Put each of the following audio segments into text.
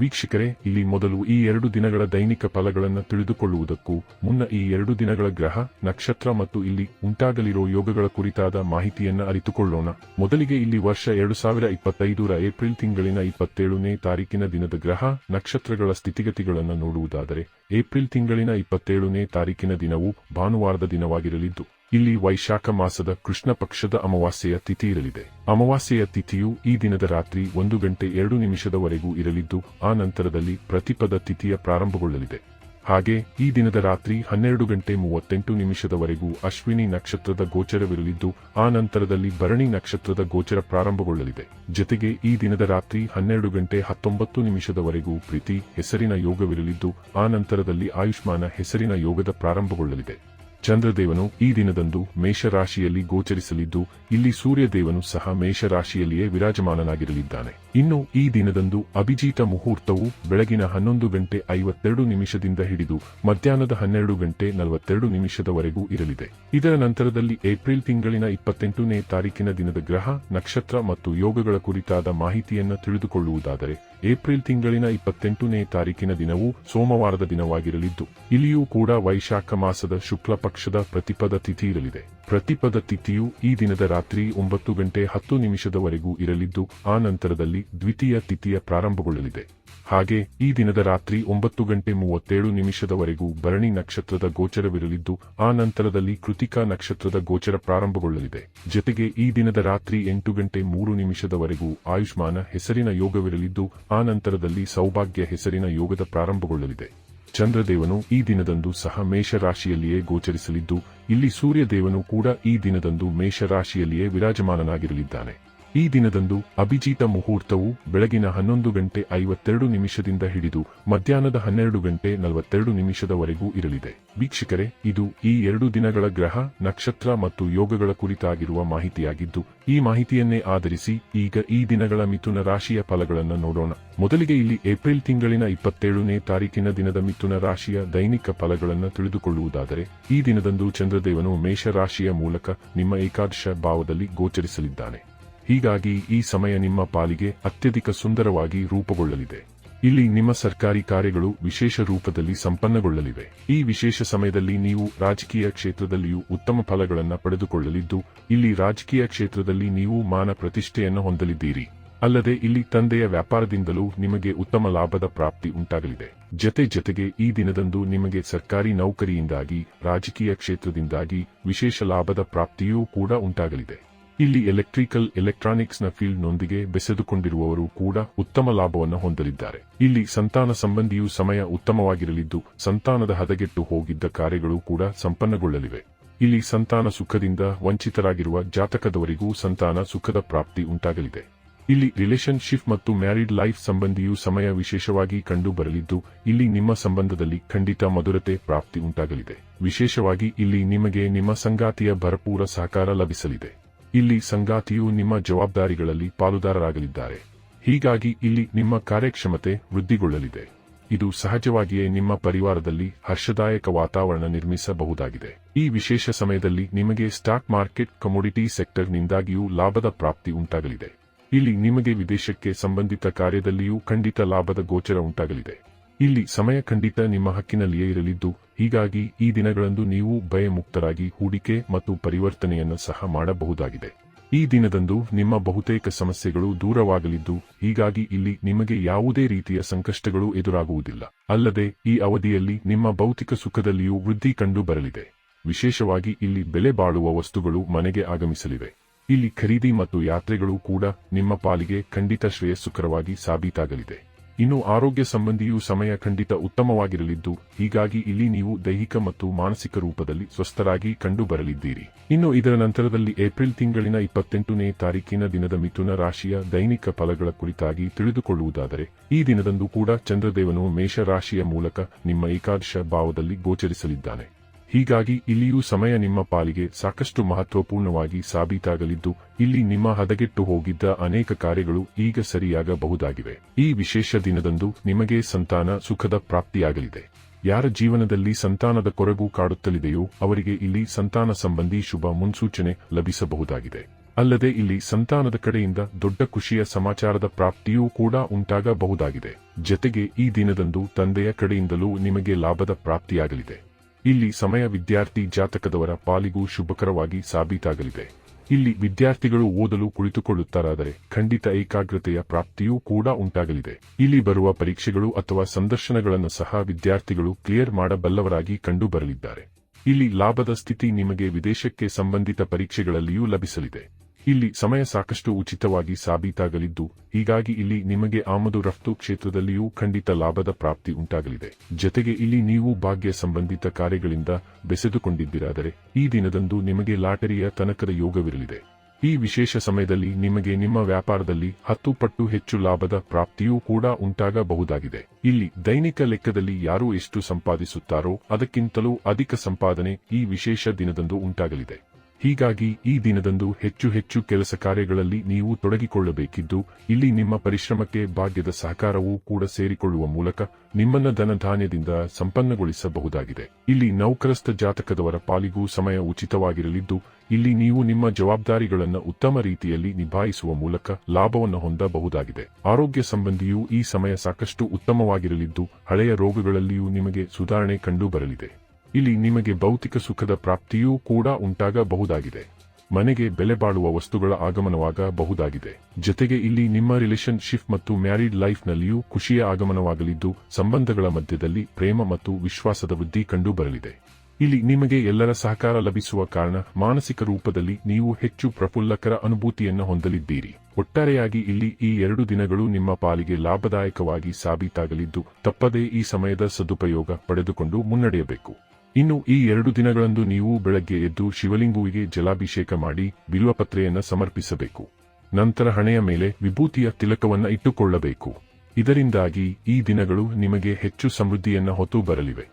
ವೀಕ್ಷಕರೇ, ಇಲ್ಲಿ ಮೊದಲು ಈ ಎರಡು ದಿನಗಳ ದೈನಿಕ ಫಲಗಳನ್ನು ತಿಳಿದುಕೊಳ್ಳುವುದಕ್ಕೂ ಮುನ್ನ ಈ ಎರಡು ದಿನಗಳ ಗ್ರಹ, ನಕ್ಷತ್ರ ಮತ್ತು ಇಲ್ಲಿ ಉಂಟಾಗಲಿರೋ ಯೋಗಗಳ ಕುರಿತಾದ ಮಾಹಿತಿಯನ್ನು ಅರಿತುಕೊಳ್ಳೋಣ. ಮೊದಲಿಗೆ ಇಲ್ಲಿ ವರ್ಷ ಎರಡು ಸಾವಿರ ಇಪ್ಪತ್ತೈದರ ಏಪ್ರಿಲ್ ತಿಂಗಳಿನ ಇಪ್ಪತ್ತೇಳನೇ ತಾರೀಕಿನ ದಿನದ ಗ್ರಹ, ನಕ್ಷತ್ರಗಳ ಸ್ಥಿತಿಗತಿಗಳನ್ನು ನೋಡುವುದಾದರೆ ಏಪ್ರಿಲ್ ತಿಂಗಳಿನ ಇಪ್ಪತ್ತೇಳನೇ ತಾರೀಕಿನ ದಿನವು ಭಾನುವಾರದ ದಿನವಾಗಿರಲಿದ್ದು, ಇಲ್ಲಿ ವೈಶಾಖ ಮಾಸದ ಕೃಷ್ಣ ಪಕ್ಷದ ಅಮಾವಾಸ್ಯೆಯ ತಿಥಿ ಇರಲಿದೆ. ಅಮಾವಾಸ್ಯೆಯ ತಿಥಿಯು ಈ ದಿನದ ರಾತ್ರಿ ಒಂದು ಗಂಟೆ ಎರಡು ನಿಮಿಷದವರೆಗೂ ಇರಲಿದ್ದು, ಆ ನಂತರದಲ್ಲಿ ಪ್ರತಿಪದ ತಿಥಿಯ ಪ್ರಾರಂಭಗೊಳ್ಳಲಿದೆ. ಹಾಗೆ, ಈ ದಿನದ ರಾತ್ರಿ ಹನ್ನೆರಡು ಗಂಟೆ ಮೂವತ್ತೆಂಟು ನಿಮಿಷದವರೆಗೂ ಅಶ್ವಿನಿ ನಕ್ಷತ್ರದ ಗೋಚರವಿರಲಿದ್ದು, ಆ ನಂತರದಲ್ಲಿ ಭರಣಿ ನಕ್ಷತ್ರದ ಗೋಚರ ಪ್ರಾರಂಭಗೊಳ್ಳಲಿದೆ. ಜೊತೆಗೆ, ಈ ದಿನದ ರಾತ್ರಿ ಹನ್ನೆರಡು ಗಂಟೆ ಹತ್ತೊಂಬತ್ತು ನಿಮಿಷದವರೆಗೂ ಪ್ರೀತಿ, ಹೆಸರಿನ ಯೋಗವಿರಲಿದ್ದು, ಆ ನಂತರದಲ್ಲಿ ಆಯುಷ್ಮಾನ ಹೆಸರಿನ ಯೋಗದ ಪ್ರಾರಂಭಗೊಳ್ಳಲಿದೆ. ಚಂದ್ರದೇವನು ಈ ದಿನದಂದು ಮೇಷರಾಶಿಯಲ್ಲಿ ಗೋಚರಿಸಲಿದ್ದು, ಇಲ್ಲಿ ಸೂರ್ಯದೇವನು ಸಹ ಮೇಷರಾಶಿಯಲ್ಲಿಯೇ ವಿರಾಜಮಾನನಾಗಿರಲಿದ್ದಾನೆ. ಇನ್ನು ಈ ದಿನದಂದು ಅಭಿಜೀತ ಮುಹೂರ್ತವು ಬೆಳಗಿನ ಹನ್ನೊಂದು ಗಂಟೆ ಐವತ್ತೆರಡು ನಿಮಿಷದಿಂದ ಹಿಡಿದು ಮಧ್ಯಾಹ್ನದ ಹನ್ನೆರಡು ಗಂಟೆ ನಲವತ್ತೆರಡು ನಿಮಿಷದವರೆಗೂ ಇರಲಿದೆ. ಇದರ ನಂತರದಲ್ಲಿ ಏಪ್ರಿಲ್ ತಿಂಗಳಿನ ಇಪ್ಪತ್ತೆಂಟನೇ ತಾರೀಕಿನ ದಿನದ ಗ್ರಹ, ನಕ್ಷತ್ರ ಮತ್ತು ಯೋಗಗಳ ಕುರಿತಾದ ಮಾಹಿತಿಯನ್ನು ತಿಳಿದುಕೊಳ್ಳುವುದಾದರೆ ಏಪ್ರಿಲ್ ತಿಂಗಳಿನ ಇಪ್ಪತ್ತೆಂಟನೇ ತಾರೀಕಿನ ದಿನವು ಸೋಮವಾರದ ದಿನವಾಗಿರಲಿದ್ದು, ಇಲ್ಲಿಯೂ ಕೂಡ ವೈಶಾಖ ಮಾಸದ ಶುಕ್ಲ ಪಕ್ಷದ ಪ್ರತಿಪದ ತಿಥಿ ಇರಲಿದೆ. ಪ್ರತಿಪದ ತಿಥಿಯು ಈ ದಿನದ ರಾತ್ರಿ ಒಂಬತ್ತು ಗಂಟೆ ಹತ್ತು ನಿಮಿಷದವರೆಗೂ ಇರಲಿದ್ದು, ಆ ನಂತರದಲ್ಲಿ ದ್ವಿತೀಯ ತಿಥಿಯ ಪ್ರಾರಂಭಗೊಳ್ಳಲಿದೆ. ಹಾಗೆ, ಈ ದಿನದ ರಾತ್ರಿ ಒಂಬತ್ತು ಗಂಟೆ ಮೂವತ್ತೇಳು ನಿಮಿಷದವರೆಗೂ ಭರಣಿ ನಕ್ಷತ್ರದ ಗೋಚರವಿರಲಿದ್ದು, ಆ ನಂತರದಲ್ಲಿ ಕೃತಿಕಾ ನಕ್ಷತ್ರದ ಗೋಚರ ಪ್ರಾರಂಭಗೊಳ್ಳಲಿದೆ. ಜೊತೆಗೆ ಈ ದಿನದ ರಾತ್ರಿ ಎಂಟು ಗಂಟೆ ಮೂರು ನಿಮಿಷದವರೆಗೂ ಆಯುಷ್ಮಾನ ಹೆಸರಿನ ಯೋಗವಿರಲಿದ್ದು, ಆ ನಂತರದಲ್ಲಿ ಸೌಭಾಗ್ಯ ಹೆಸರಿನ ಯೋಗದ ಪ್ರಾರಂಭಗೊಳ್ಳಲಿದೆ. ಚಂದ್ರದೇವನು ಈ ದಿನದಂದು ಸಹ ಮೇಷರಾಶಿಯಲ್ಲಿಯೇ ಗೋಚರಿಸಲಿದ್ದು, ಇಲ್ಲಿ ಸೂರ್ಯದೇವನು ಕೂಡ ಈ ದಿನದಂದು ಮೇಷರಾಶಿಯಲ್ಲಿಯೇ ವಿರಾಜಮಾನನಾಗಿರಲಿದ್ದಾನೆ. ಈ ದಿನದಂದು ಅಭಿಜಿತ ಮುಹೂರ್ತವು ಬೆಳಗಿನ ಹನ್ನೊಂದು ಗಂಟೆ ಐವತ್ತೆರಡು ನಿಮಿಷದಿಂದ ಹಿಡಿದು ಮಧ್ಯಾಹ್ನದ ಹನ್ನೆರಡು ಗಂಟೆ ನಲವತ್ತೆರಡು ನಿಮಿಷದವರೆಗೂ ಇರಲಿದೆ. ವೀಕ್ಷಕರೇ, ಇದು ಈ ಎರಡು ದಿನಗಳ ಗ್ರಹ, ನಕ್ಷತ್ರ ಮತ್ತು ಯೋಗಗಳ ಕುರಿತಾಗಿರುವ ಮಾಹಿತಿಯಾಗಿದ್ದು, ಈ ಮಾಹಿತಿಯನ್ನೇ ಆಧರಿಸಿ ಈಗ ಈ ದಿನಗಳ ಮಿಥುನ ರಾಶಿಯ ಫಲಗಳನ್ನು ನೋಡೋಣ. ಮೊದಲಿಗೆ ಇಲ್ಲಿ ಏಪ್ರಿಲ್ ತಿಂಗಳಿನ ಇಪ್ಪತ್ತೇಳನೇ ತಾರೀಕಿನ ದಿನದ ಮಿಥುನ ರಾಶಿಯ ದೈನಿಕ ಫಲಗಳನ್ನು ತಿಳಿದುಕೊಳ್ಳುವುದಾದರೆ, ಈ ದಿನದಂದು ಚಂದ್ರದೇವನು ಮೇಷರಾಶಿಯ ಮೂಲಕ ನಿಮ್ಮ ಏಕಾದಶ ಭಾವದಲ್ಲಿ ಗೋಚರಿಸಲಿದ್ದಾನೆ. ಹೀಗಾಗಿ ಈ ಸಮಯ ನಿಮ್ಮ ಪಾಲಿಗೆ ಅತ್ಯಧಿಕ ಸುಂದರವಾಗಿ ರೂಪುಗೊಳ್ಳಲಿದೆ. ಇಲ್ಲಿ ನಿಮ್ಮ ಸರ್ಕಾರಿ ಕಾರ್ಯಗಳು ವಿಶೇಷ ರೂಪದಲ್ಲಿ ಸಂಪನ್ನಗೊಳ್ಳಲಿವೆ. ಈ ವಿಶೇಷ ಸಮಯದಲ್ಲಿ ನೀವು ರಾಜಕೀಯ ಕ್ಷೇತ್ರದಲ್ಲಿಯೂ ಉತ್ತಮ ಫಲಗಳನ್ನು ಪಡೆದುಕೊಳ್ಳಲಿದ್ದು, ಇಲ್ಲಿ ರಾಜಕೀಯ ಕ್ಷೇತ್ರದಲ್ಲಿ ನೀವು ಮಾನ ಪ್ರತಿಷ್ಠೆಯನ್ನು ಹೊಂದಲಿದ್ದೀರಿ. ಅಲ್ಲದೆ ಇಲ್ಲಿ ತಂದೆಯ ವ್ಯಾಪಾರದಿಂದಲೂ ನಿಮಗೆ ಉತ್ತಮ ಲಾಭದ ಪ್ರಾಪ್ತಿ ಉಂಟಾಗಲಿದೆ. ಜತೆ ಜತೆಗೆ ಈ ದಿನದಂದು ನಿಮಗೆ ಸರ್ಕಾರಿ ನೌಕರಿಯಿಂದಾಗಿ, ರಾಜಕೀಯ ಕ್ಷೇತ್ರದಿಂದಾಗಿ ವಿಶೇಷ ಲಾಭದ ಪ್ರಾಪ್ತಿಯೂ ಕೂಡ ಉಂಟಾಗಲಿದೆ. ಇಲ್ಲಿ ಎಲೆಕ್ಟ್ರಿಕಲ್ ಎಲೆಕ್ಟ್ರಾನಿಕ್ಸ್ನ ಫೀಲ್ಡ್ನೊಂದಿಗೆ ಬೆಸೆದುಕೊಂಡಿರುವವರು ಕೂಡ ಉತ್ತಮ ಲಾಭವನ್ನು ಹೊಂದಲಿದ್ದಾರೆ. ಇಲ್ಲಿ ಸಂತಾನ ಸಂಬಂಧಿಯು ಸಮಯ ಉತ್ತಮವಾಗಿರಲಿದ್ದು, ಸಂತಾನದ ಹದಗೆಟ್ಟು ಹೋಗಿದ್ದ ಕಾರ್ಯಗಳು ಕೂಡ ಸಂಪನ್ನಗೊಳ್ಳಲಿವೆ. ಇಲ್ಲಿ ಸಂತಾನ ಸುಖದಿಂದ ವಂಚಿತರಾಗಿರುವ ಜಾತಕದವರಿಗೂ ಸಂತಾನ ಸುಖದ ಪ್ರಾಪ್ತಿ ಉಂಟಾಗಲಿದೆ. ಇಲ್ಲಿ ರಿಲೇಶನ್ಶಿಪ್ ಮತ್ತು ಮ್ಯಾರಿಡ್ ಲೈಫ್ ಸಂಬಂಧಿಯು ಸಮಯ ವಿಶೇಷವಾಗಿ ಕಂಡು ಬರಲಿದ್ದು ಇಲ್ಲಿ ನಿಮ್ಮ ಸಂಬಂಧದಲ್ಲಿ ಖಂಡಿತ ಮಧುರತೆ, ಪ್ರಾಪ್ತಿ ಉಂಟಾಗಲಿದೆ. ವಿಶೇಷವಾಗಿ ಇಲ್ಲಿ ನಿಮಗೆ ನಿಮ್ಮ ಸಂಗಾತಿಯ ಭರಪೂರ ಸಹಕಾರ ಲಭಿಸಲಿದೆ. ಇಲ್ಲಿ ಸಂಗಾತಿಯು ನಿಮ್ಮ ಜವಾಬ್ದಾರಿಗಳಲ್ಲಿ ಪಾಲುದಾರರಾಗಲಿದ್ದಾರೆ. ಹೀಗಾಗಿ ಇಲ್ಲಿ ನಿಮ್ಮ ಕಾರ್ಯಕ್ಷಮತೆ ವೃದ್ಧಿಗೊಳ್ಳಲಿದೆ. ಇದು ಸಹಜವಾಗಿಯೇ ನಿಮ್ಮ ಪರಿವಾರದಲ್ಲಿ ಹರ್ಷದಾಯಕ ವಾತಾವರಣ ನಿರ್ಮಿಸಬಹುದಾಗಿದೆ. ಈ ವಿಶೇಷ ಸಮಯದಲ್ಲಿ ನಿಮಗೆ ಸ್ಟಾಕ್ ಮಾರ್ಕೆಟ್ ಕಮೋಡಿಟಿ ಸೆಕ್ಟರ್ನಿಂದಾಗಿಯೂ ಲಾಭದ ಪ್ರಾಪ್ತಿ ಉಂಟಾಗಲಿದೆ. ಇಲ್ಲಿ ನಿಮಗೆ ವಿದೇಶಕ್ಕೆ ಸಂಬಂಧಿತ ಕಾರ್ಯದಲ್ಲಿಯೂ ಖಂಡಿತ ಲಾಭದ ಗೋಚರ ಉಂಟಾಗಲಿದೆ. ಇಲ್ಲಿ ಸಮಯ ಖಂಡಿತ ನಿಮ್ಮ ಹಕ್ಕಿನಲ್ಲಿಯೇ ಇರಲಿದ್ದು ಹೀಗಾಗಿ ಈ ದಿನಗಳಂದು ನೀವು ಭಯಮುಕ್ತರಾಗಿ ಹೂಡಿಕೆ ಮತ್ತು ಪರಿವರ್ತನೆಯನ್ನು ಸಹ ಮಾಡಬಹುದಾಗಿದೆ. ಈ ದಿನದಂದು ನಿಮ್ಮ ಬಹುತೇಕ ಸಮಸ್ಯೆಗಳು ದೂರವಾಗಲಿದ್ದು, ಹೀಗಾಗಿ ಇಲ್ಲಿ ನಿಮಗೆ ಯಾವುದೇ ರೀತಿಯ ಸಂಕಷ್ಟಗಳು ಎದುರಾಗುವುದಿಲ್ಲ. ಅಲ್ಲದೆ, ಈ ಅವಧಿಯಲ್ಲಿ ನಿಮ್ಮ ಭೌತಿಕ ಸುಖದಲ್ಲಿಯೂ ವೃದ್ಧಿ ಕಂಡು ಬರಲಿದೆ ವಿಶೇಷವಾಗಿ ಇಲ್ಲಿ ಬೆಲೆ ಬಾಳುವ ವಸ್ತುಗಳು ಮನೆಗೆ ಆಗಮಿಸಲಿವೆ. ಇಲ್ಲಿ ಖರೀದಿ ಮತ್ತು ಯಾತ್ರೆಗಳು ಕೂಡ ನಿಮ್ಮ ಪಾಲಿಗೆ ಖಂಡಿತ ಶ್ರೇಯಸ್ಸುಕರವಾಗಿ ಸಾಬೀತಾಗಲಿದೆ. ಇನ್ನು ಆರೋಗ್ಯ ಸಂಬಂಧಿಯೂ ಸಮಯ ಖಂಡಿತ ಉತ್ತಮವಾಗಿರಲಿದ್ದು, ಹೀಗಾಗಿ ಇಲ್ಲಿ ನೀವು ದೈಹಿಕ ಮತ್ತು ಮಾನಸಿಕ ರೂಪದಲ್ಲಿ ಸ್ವಸ್ಥರಾಗಿ ಕಂಡು ಬರಲಿದ್ದೀರಿ ಇನ್ನು ಇದರ ನಂತರದಲ್ಲಿ ಏಪ್ರಿಲ್ ತಿಂಗಳಿನ ಇಪ್ಪತ್ತೆಂಟನೇ ತಾರೀಕಿನ ದಿನದ ಮಿಥುನ ರಾಶಿಯ ದೈನಿಕ ಫಲಗಳ ಕುರಿತಾಗಿ ತಿಳಿದುಕೊಳ್ಳುವುದಾದರೆ, ಈ ದಿನದಂದು ಕೂಡ ಚಂದ್ರದೇವನು ಮೇಷ ರಾಶಿಯ ಮೂಲಕ ನಿಮ್ಮ ಏಕಾದಶ ಭಾವದಲ್ಲಿ ಗೋಚರಿಸಲಿದ್ದಾನೆ. ಹೀಗಾಗಿ ಇಲ್ಲಿಯೂ ಸಮಯ ನಿಮ್ಮ ಪಾಲಿಗೆ ಸಾಕಷ್ಟು ಮಹತ್ವಪೂರ್ಣವಾಗಿ ಸಾಬೀತಾಗಲಿದ್ದು, ಇಲ್ಲಿ ನಿಮ್ಮ ಹದಗೆಟ್ಟು ಹೋಗಿದ್ದ ಅನೇಕ ಕಾರ್ಯಗಳು ಈಗ ಸರಿಯಾಗಬಹುದಾಗಿವೆ. ಈ ವಿಶೇಷ ದಿನದಂದು ನಿಮಗೆ ಸಂತಾನ ಸುಖದ ಪ್ರಾಪ್ತಿಯಾಗಲಿದೆ. ಯಾರ ಜೀವನದಲ್ಲಿ ಸಂತಾನದ ಕೊರಗು ಕಾಡುತ್ತಲಿದೆಯೋ ಅವರಿಗೆ ಇಲ್ಲಿ ಸಂತಾನ ಸಂಬಂಧಿ ಶುಭ ಮುನ್ಸೂಚನೆ ಲಭಿಸಬಹುದಾಗಿದೆ. ಅಲ್ಲದೆ ಇಲ್ಲಿ ಸಂತಾನದ ಕಡೆಯಿಂದ ದೊಡ್ಡ ಖುಷಿಯ ಸಮಾಚಾರದ ಪ್ರಾಪ್ತಿಯೂ ಕೂಡ ಉಂಟಾಗಬಹುದಾಗಿದೆ. ಜತೆಗೆ ಈ ದಿನದಂದು ತಂದೆಯ ಕಡೆಯಿಂದಲೂ ನಿಮಗೆ ಲಾಭದ ಪ್ರಾಪ್ತಿಯಾಗಲಿದೆ. ಇಲ್ಲಿ ಸಮಯ ವಿದ್ಯಾರ್ಥಿ ಜಾತಕದವರ ಪಾಲಿಗೂ ಶುಭಕರವಾಗಿ ಸಾಬೀತಾಗಲಿದೆ. ಇಲ್ಲಿ ವಿದ್ಯಾರ್ಥಿಗಳು ಓದಲು ಕುಳಿತುಕೊಳ್ಳುತ್ತಾರಾದರೆ ಖಂಡಿತ ಏಕಾಗ್ರತೆಯ ಪ್ರಾಪ್ತಿಯೂ ಕೂಡ ಉಂಟಾಗಲಿದೆ. ಇಲ್ಲಿ ಬರುವ ಪರೀಕ್ಷೆಗಳು ಅಥವಾ ಸಂದರ್ಶನಗಳನ್ನು ಸಹ ವಿದ್ಯಾರ್ಥಿಗಳು ಕ್ಲಿಯರ್ ಮಾಡಬಲ್ಲವರಾಗಿ ಕಂಡುಬರಲಿದ್ದಾರೆ. ಇಲ್ಲಿ ಲಾಭದ ಸ್ಥಿತಿ ನಿಮಗೆ ವಿದೇಶಕ್ಕೆ ಸಂಬಂಧಿತ ಪರೀಕ್ಷೆಗಳಲ್ಲಿಯೂ ಲಭಿಸಲಿದೆ. ಇಲ್ಲಿ ಸಮಯ ಸಾಕಷ್ಟು ಉಚಿತವಾಗಿ ಸಾಬೀತಾಗಲಿದ್ದು, ಹೀಗಾಗಿ ಇಲ್ಲಿ ನಿಮಗೆ ಆಮದು ರಫ್ತು ಕ್ಷೇತ್ರದಲ್ಲಿಯೂ ಖಂಡಿತ ಲಾಭದ ಪ್ರಾಪ್ತಿ ಉಂಟಾಗಲಿದೆ. ಜತೆಗೆ ಇಲ್ಲಿ ನೀವು ಭಾಗ್ಯ ಸಂಬಂಧಿತ ಕಾರ್ಯಗಳಿಂದ ಬೆಸೆದುಕೊಂಡಿದ್ದಿರಾದರೆ, ಈ ದಿನದಂದು ನಿಮಗೆ ಲಾಟರಿಯ ತನಕದ ಯೋಗವಿರಲಿದೆ. ಈ ವಿಶೇಷ ಸಮಯದಲ್ಲಿ ನಿಮಗೆ ನಿಮ್ಮ ವ್ಯಾಪಾರದಲ್ಲಿ ಹತ್ತು ಪಟ್ಟು ಹೆಚ್ಚು ಲಾಭದ ಪ್ರಾಪ್ತಿಯೂ ಕೂಡ ಉಂಟಾಗಬಹುದಾಗಿದೆ. ಇಲ್ಲಿ ದೈನಿಕ ಲೆಕ್ಕದಲ್ಲಿ ಯಾರು ಎಷ್ಟು ಸಂಪಾದಿಸುತ್ತಾರೋ ಅದಕ್ಕಿಂತಲೂ ಅಧಿಕ ಸಂಪಾದನೆ ಈ ವಿಶೇಷ ದಿನದಂದು ಉಂಟಾಗಲಿದೆ. ಹೀಗಾಗಿ ಈ ದಿನದಂದು ಹೆಚ್ಚು ಹೆಚ್ಚು ಕೆಲಸ ಕಾರ್ಯಗಳಲ್ಲಿ ನೀವು ತೊಡಗಿಕೊಳ್ಳಬೇಕಿದ್ದು, ಇಲ್ಲಿ ನಿಮ್ಮ ಪರಿಶ್ರಮಕ್ಕೆ ಭಾಗ್ಯದ ಸಹಕಾರವೂ ಕೂಡ ಸೇರಿಕೊಳ್ಳುವ ಮೂಲಕ ನಿಮ್ಮನ್ನ ಧನಧಾನ್ಯದಿಂದ ಸಂಪನ್ನಗೊಳಿಸಬಹುದಾಗಿದೆ. ಇಲ್ಲಿ ನೌಕರಸ್ಥ ಜಾತಕದವರ ಪಾಲಿಗೂ ಸಮಯ ಉಚಿತವಾಗಿರಲಿದ್ದು, ಇಲ್ಲಿ ನೀವು ನಿಮ್ಮ ಜವಾಬ್ದಾರಿಗಳನ್ನು ಉತ್ತಮ ರೀತಿಯಲ್ಲಿ ನಿಭಾಯಿಸುವ ಮೂಲಕ ಲಾಭವನ್ನು ಹೊಂದಬಹುದಾಗಿದೆ. ಆರೋಗ್ಯ ಸಂಬಂಧಿಯೂ ಈ ಸಮಯ ಸಾಕಷ್ಟು ಉತ್ತಮವಾಗಿರಲಿದ್ದು, ಹಳೆಯ ರೋಗಗಳಲ್ಲಿಯೂ ನಿಮಗೆ ಸುಧಾರಣೆ ಕಂಡುಬರಲಿದೆ. ಇಲ್ಲಿ ನಿಮಗೆ ಭೌತಿಕ ಸುಖದ ಪ್ರಾಪ್ತಿಯೂ ಕೂಡ ಉಂಟಾಗಬಹುದಾಗಿದೆ. ಮನೆಗೆ ಬೆಲೆ ಬಾಳುವ ವಸ್ತುಗಳ ಆಗಮನವಾಗಬಹುದಾಗಿದೆ ಜೊತೆಗೆ ಇಲ್ಲಿ ನಿಮ್ಮ ರಿಲೇಶನ್ಶಿಪ್ ಮತ್ತು ಮ್ಯಾರಿಡ್ ಲೈಫ್ನಲ್ಲಿಯೂ ಖುಷಿಯ ಆಗಮನವಾಗಲಿದ್ದು, ಸಂಬಂಧಗಳ ಮಧ್ಯದಲ್ಲಿ ಪ್ರೇಮ ಮತ್ತು ವಿಶ್ವಾಸದ ವೃದ್ಧಿ ಕಂಡುಬರಲಿದೆ. ಇಲ್ಲಿ ನಿಮಗೆ ಎಲ್ಲರ ಸಹಕಾರ ಲಭಿಸುವ ಕಾರಣ ಮಾನಸಿಕ ರೂಪದಲ್ಲಿ ನೀವು ಹೆಚ್ಚು ಪ್ರಫುಲ್ಲಕರ ಅನುಭೂತಿಯನ್ನು ಹೊಂದಲಿದ್ದೀರಿ. ಒಟ್ಟಾರೆಯಾಗಿ ಇಲ್ಲಿ ಈ ಎರಡು ದಿನಗಳು ನಿಮ್ಮ ಪಾಲಿಗೆ ಲಾಭದಾಯಕವಾಗಿ ಸಾಬೀತಾಗಲಿದ್ದು, ತಪ್ಪದೇ ಈ ಸಮಯದ ಸದುಪಯೋಗ ಪಡೆದುಕೊಂಡು ಮುನ್ನಡೆಯಬೇಕು. ಇನ್ನು ಈ ಎರಡು ದಿನಗಳಂದು ನೀವು ಬೆಳಗ್ಗೆ ಎದ್ದು ಶಿವಲಿಂಗುವಿಗೆ ಜಲಾಭಿಷೇಕ ಮಾಡಿ ಬಿಲ್ವಪತ್ರೆಯನ್ನು ಸಮರ್ಪಿಸಬೇಕು. ನಂತರ ಹಣೆಯ ಮೇಲೆ ವಿಭೂತಿಯ ತಿಲಕವನ್ನ ಇಟ್ಟುಕೊಳ್ಳಬೇಕು. ಇದರಿಂದಾಗಿ ಈ ದಿನಗಳು ನಿಮಗೆ ಹೆಚ್ಚು ಸಮೃದ್ಧಿಯನ್ನ ಹೊತ್ತು ಬರಲಿವೆ.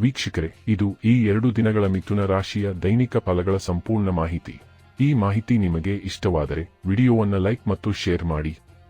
ವೀಕ್ಷಕರೇ, ಇದು ಈ ಎರಡು ದಿನಗಳ ಮಿಥುನ ರಾಶಿಯ ದೈನಿಕ ಫಲಗಳ ಸಂಪೂರ್ಣ ಮಾಹಿತಿ. ಈ ಮಾಹಿತಿ ನಿಮಗೆ ಇಷ್ಟವಾದರೆ ವಿಡಿಯೋವನ್ನು ಲೈಕ್ ಮತ್ತು ಶೇರ್ ಮಾಡಿ.